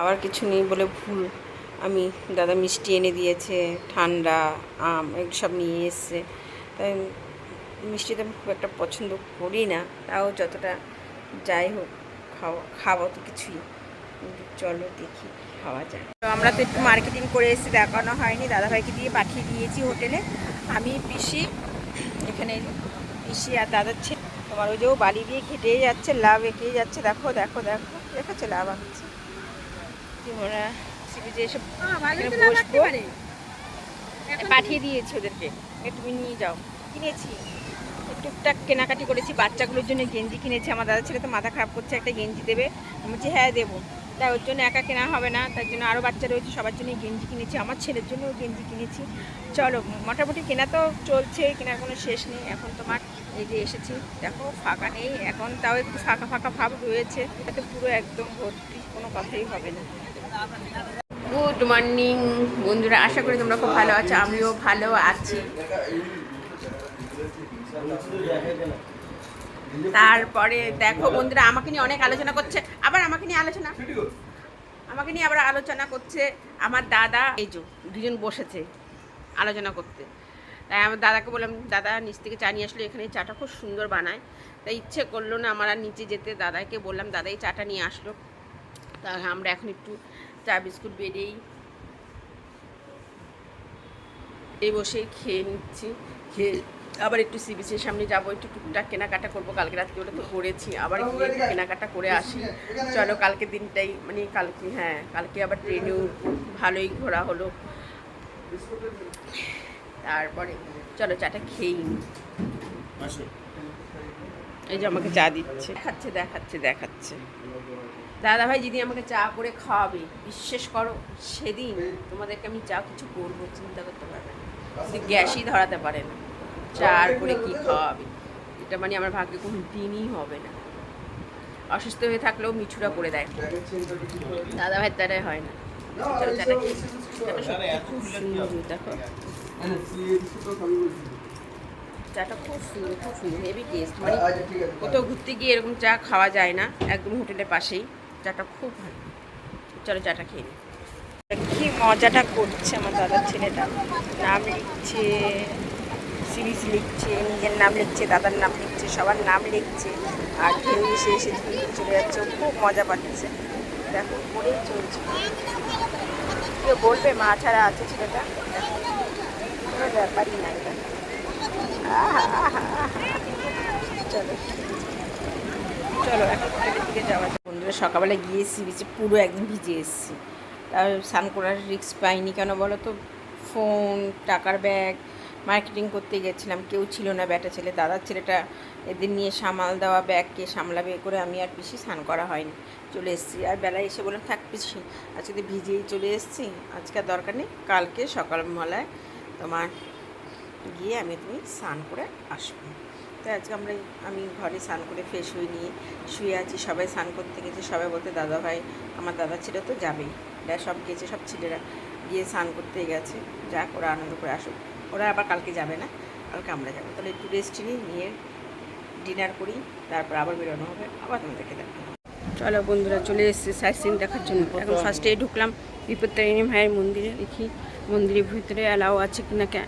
আবার কিছু নেই বলে ভুল। আমি দাদা মিষ্টি এনে দিয়েছে, ঠান্ডা, আম সব নিয়ে এসছে। তাই মিষ্টি তো আমি খুব একটা পছন্দ করি না, তাও যতটা যাই হোক খাওয়া খাওয়া তো কিছুই। চলো দেখি খাওয়া যায় তো আমরা তো একটু মার্কেটিং করে এসেছি দেখানো হয়নি, দাদাভাইকে দিয়ে পাঠিয়ে দিয়েছি হোটেলে। আমি, পিসি, এখানে পিসি আর দাদার ছেলে তোমার ওই যে বালি দিয়ে খেটেই যাচ্ছে, লাভ এঁকেই যাচ্ছে। দেখো দেখো দেখো দেখাচ্ছে লাভ আঁকছে এসে বসবো। পাঠিয়ে দিয়েছি ওদেরকে। তুমি নিয়ে যাও। কিনেছি। টুকটাক কেনাকাটি করেছি। বাচ্চাগুলোর জন্য গেঞ্জি কিনেছি। আমার দাদা ছেলে তো মাথা খারাপ করছে। একটা গেঞ্জি দেবে। আমি বলছি হ্যাঁ দেবো। তাই ওর জন্য একা কেনা হবে না। তার জন্য আরও বাচ্চা রয়েছে। সবার জন্য গেঞ্জি কিনেছি। আমার ছেলের জন্যও গেঞ্জি কিনেছি। চলো মোটামুটি কেনা তো চলছে। কেনার কোনো শেষ নেই। এখন তোমার এই যে এসেছি। দেখো ফাঁকা নেই। এখন তাও একটু ফাঁকা ফাঁকা ভাব রয়েছে। এতে পুরো একদম ভর্তি। কোনো কথাই হবে না। গুড মর্নিং বন্ধুরা, আশা করি তোমরা খুব ভালো আছো, আমিও ভালো আছি। তারপরে দেখো বন্ধুরা, আমাকে নিয়ে অনেক আলোচনা করছে, আবার আমাকে নিয়ে আলোচনা। আমাকে নিয়ে আবার আলোচনা করছে আমার দাদা। এই যে, দুজন বসেছে আলোচনা করতে। তাই আমার দাদাকে বললাম, দাদা, নিচ থেকে চা নিয়ে আসলো এখানে চাটা খুব সুন্দর বানায়। তাই ইচ্ছে করল না, আমার নিচে যেতে। দাদাকে বললাম, দাদা, এই চাটা নিয়ে আসলো। তা আমরা এখন একটু চা বিস্কুট বেরিয়েই এই বসেই খেয়ে নিচ্ছি। খেয়ে আবার একটু সি বিচের সামনে যাব একটু টুকটাক কেনাকাটা করব। কালকে রাত্রে ওটা তো করেছি আবার কেনাকাটা করে আসি। চলো কালকে দিনটাই মানে কালকে হ্যাঁ কালকে আবার ট্রেনেও ভালোই ঘোরা হলো। তারপরে চলো চাটা খেয়েই এই যে আমাকে চা দিচ্ছে। দেখাচ্ছে দেখাচ্ছে দেখাচ্ছে। দাদা ভাই যদি আমাকে চা করে খাওয়াবে, বিশ্বাস করো, সেদিন তোমাদেরকে আমি চা কিছু করব চিন্তা করতে পারবে না। গ্যাসই ধরাতে পারে না। চা আর করে কি খাওয়াবে? এটা মানে আমার ভাগ্যে কোনো দিনই হবে না। অসুস্থ হয়ে থাকলেও মিছুরা করে দেয়। দাদা ভাইয়ের দ্বারাই হয় না। চাটা খুব সুন্দর খুব সুন্দর হেভি টেস্ট মানে কোথাও ঘুরতে গিয়ে এরকম চা খাওয়া যায় না, একদম হোটেলের পাশেই। চাটা খুব ভালো। চলো চাটা খেয়ে নিই। কি মজাটা করছে আমার দাদার ছেলেটা? নাম লিখছে সিরিজ লিখছে, নিজের নাম লিখছে, দাদার নাম লিখছে, সবার নাম লিখছে, আর ঢেউ এসে এসে চলে যাচ্ছে। খুব মজা পাচ্ছে। দেখো, করেই চলছে। কেউ বলবে মা ছাড়া আছে ছেলেটা? কোনো ব্যাপারই নাই। চলো। চলো, এখন দিকে যাওয়া বন্ধুরা সকালবেলা গিয়ে এসেছি বিচে পুরো একদম ভিজে এসেছি। তার স্নান করার রিস্ক পাইনি, কেন বলো তো? ফোন টাকার ব্যাগ মার্কেটিং করতে গেছিলাম, কেউ ছিল না ব্যাটা ছেলে, দাদার ছেলেটা এদের নিয়ে সামাল দেওয়া ব্যাগকে সামলাবে করে আমি আর বেশি স্নান করা হয়নি। চলে এসেছি, আর বেলায় এসে বললাম, থাক পিসি, আজকে তো ভিজেই চলে এসেছি, আজকে আর দরকার নেই, কালকে সকালবেলায় তোমার গিয়ে আমি তুমি স্নান করে আসব। তাই আজকে আমরা আমি ঘরে স্নান করে ফ্রেশ হয়ে নিয়ে শুয়ে আছি। সবাই স্নান করতে গেছে সবাই বলতে দাদা ভাই আমার দাদা ছেলে তো যাবেই। এরা সব গেছে সব ছেলেরা গিয়ে স্নান করতে গেছে। যা ওরা আনন্দ করে আসুক। ওরা আবার কালকে যাবে না? কালকে আমরা যাব। তাহলে একটু রেস্ট নিই নিয়ে ডিনার করি তারপর আবার বেরোনো হবে। আবার তোমাদেরকে দেখাবো। চলো বন্ধুরা চলে এসেছে সাইট সিন দেখার জন্য। এখন ফার্স্টে ঢুকলাম বিপত্তারিণী ভাইয়ের মন্দিরে। দেখি মন্দিরের ভিতরে অ্যালাও আছে কিনা কে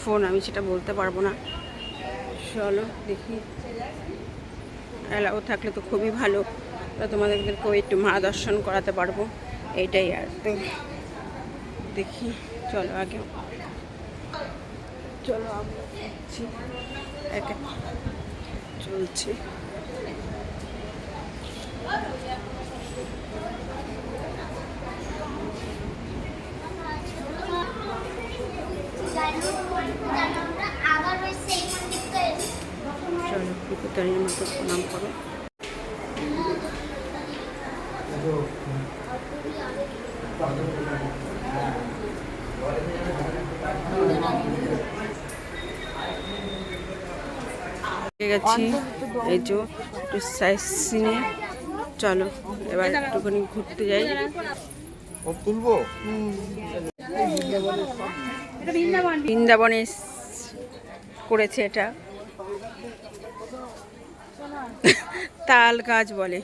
ফোন আমি সেটা বলতে পারব না। চলো, দেখি। অ্যালাও থাকলে তো খুবই ভালো। তোমাদেরকেও একটু মা দর্শন করাতে পারব। এইটাই আর তো দেখি, চলো আগে। চলো একে, চলছে। আবার ওই সেই মন্দিরটা এসে চলো মতো প্রণাম করো। গেছি এই যে একটু সাইজ সিনে চলো এবার একটুখানি ঘুরতে যাই। তুলবো? বৃন্দাবনে করেছে এটা। তাল গাছ বলে।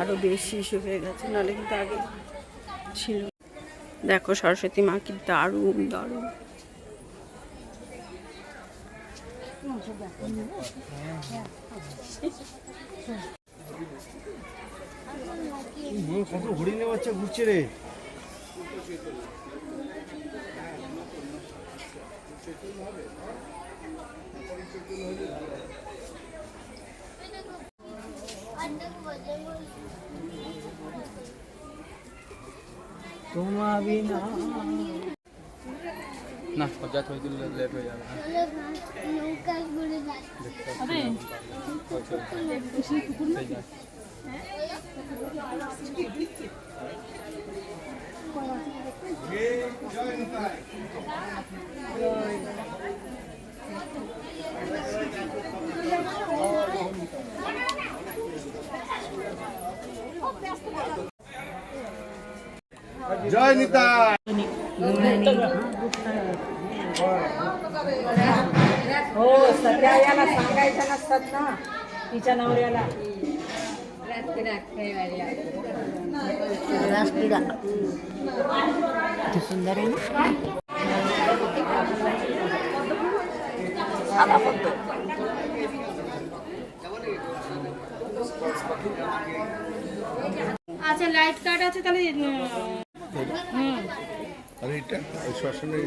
আরও বেশি হয়ে গেছে, নাহলে কিন্তু আগে ছিল। দেখো সরস্বতী মা কি দারুণ দারুণ। কত হরিণে বাচ্চা ঘুরছে রে তোমার বিনা না হয়ে দিলে লেট হয়ে যাবে। নৌকা ঘুরে যাচ্ছে জয় নিতা हो सध्या याला सांगायचं नसतात ना तिच्या नवऱ्याला सुंदर आहे ना আচ্ছা লাইট কার্ড আছে তাহলে উম, আরে এটা ওই শ্মশানে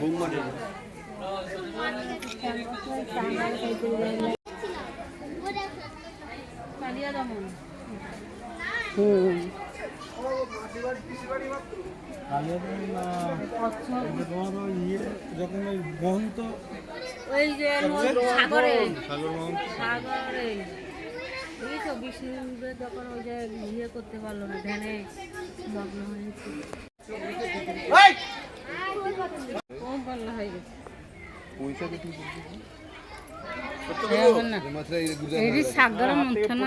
তোমার ইয়ে যখন ওই মহন্ত ওই যে সাগরে? সাগর। সাগরে এই তো বিষ্ণুদেব যখন ওই যে ইয়ে করতে পারল না ধ্যানে মগ্ন হয়েছে কম পাল্লা হয়ে গেছে। সাগর মন্থন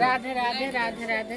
রাধা রাধে রাধে রাধে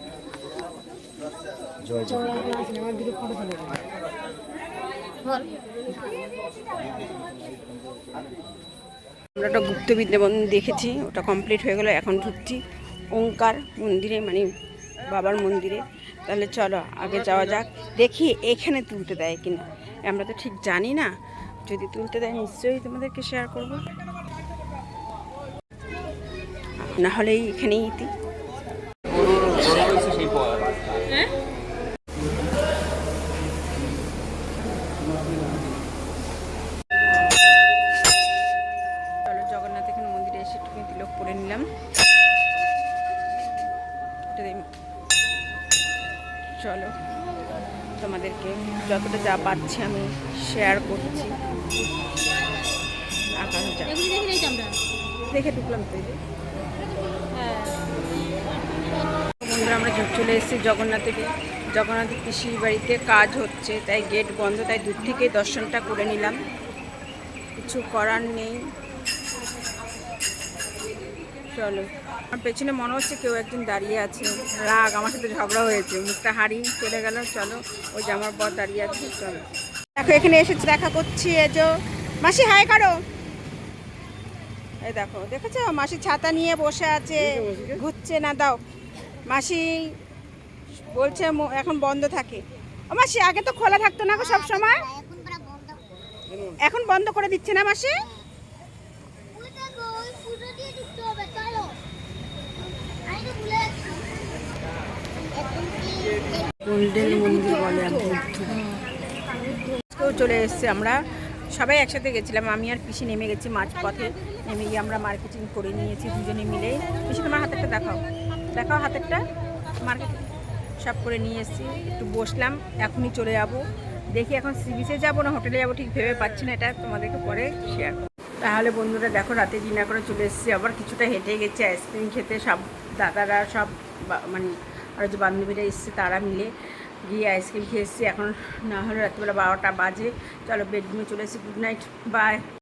আমরা একটা গুপ্ত বিদ্যাবন্ধন দেখেছি ওটা কমপ্লিট হয়ে গেলো এখন ঢুকছি ওঙ্কার মন্দিরে মানে বাবার মন্দিরে। তাহলে চলো আগে যাওয়া যাক। দেখি এখানে তুলতে দেয় কিনা। আমরা তো ঠিক জানি না। যদি তুলতে দেয় নিশ্চয়ই তোমাদেরকে শেয়ার করব। না হলে এখানেই ইতি। সেই দিই। চলো তোমাদেরকে যতটা যা পাচ্ছি আমি শেয়ার করছি। দেখি তো ঢুকলাম তো বন্ধুরা আমরা ঝুঁক চলে এসেছি জগন্নাথে জগন্নাথের পিসির বাড়িতে কাজ হচ্ছে তাই গেট বন্ধ তাই দূর থেকে দর্শনটা করে নিলাম। কিছু করার নেই। চলো। আমার পেছনে মনে হচ্ছে কেউ একজন দাঁড়িয়ে আছে। রাগ আমার সাথে ঝগড়া হয়েছে। মুখটা হারিয়ে চলে গেল। চলো ওই যে আমার বর দাঁড়িয়ে আছে চলো। দেখো এখানে এসেছি দেখা করছি এজো মাসি হাই করো। এই দেখো দেখেছ? মাসি ছাতা নিয়ে বসে আছে। ঘুরছে না দাও। মাসি বলছে ম- এখন বন্ধ থাকে। ও মাসি আগে তো খোলা থাকতো না গো সব সময়? এখন পুরো বন্ধ। এখন বন্ধ করে দিচ্ছে না মাসি? চলে এসছে আমরা। সবাই একসাথে গেছিলাম। আমি আর পিসি নেমে গেছি মাঝপথে। নেমে গিয়ে আমরা মার্কেটিং করে নিয়েছি দুজনে মিলে। পিসি, তোমার হাতেরটা দেখাও। দেখাও হাতেরটা। মার্কেট সব করে নিয়ে এসেছি। একটু বসলাম, এখনই চলে যাব। দেখি এখন সি বিচে যাব না হোটেলে যাব ঠিক ভেবে পাচ্ছি না। এটা তোমাদেরকে পরে শেয়ার তাহলে বন্ধুরা দেখো, রাতে ডিনার করে চলে এসেছি। আবার কিছুটা হেঁটে গেছে আইসক্রিম খেতে। সব দাদারা সব মানে আর যে বান্ধবীরা এসছে, তারা মিলে গিয়ে আইসক্রিম খেয়ে এসেছি। এখন না হলে রাত্রিবেলা বারোটা বাজে। চলো বেডরুমে চলে এসেছি। Good night bye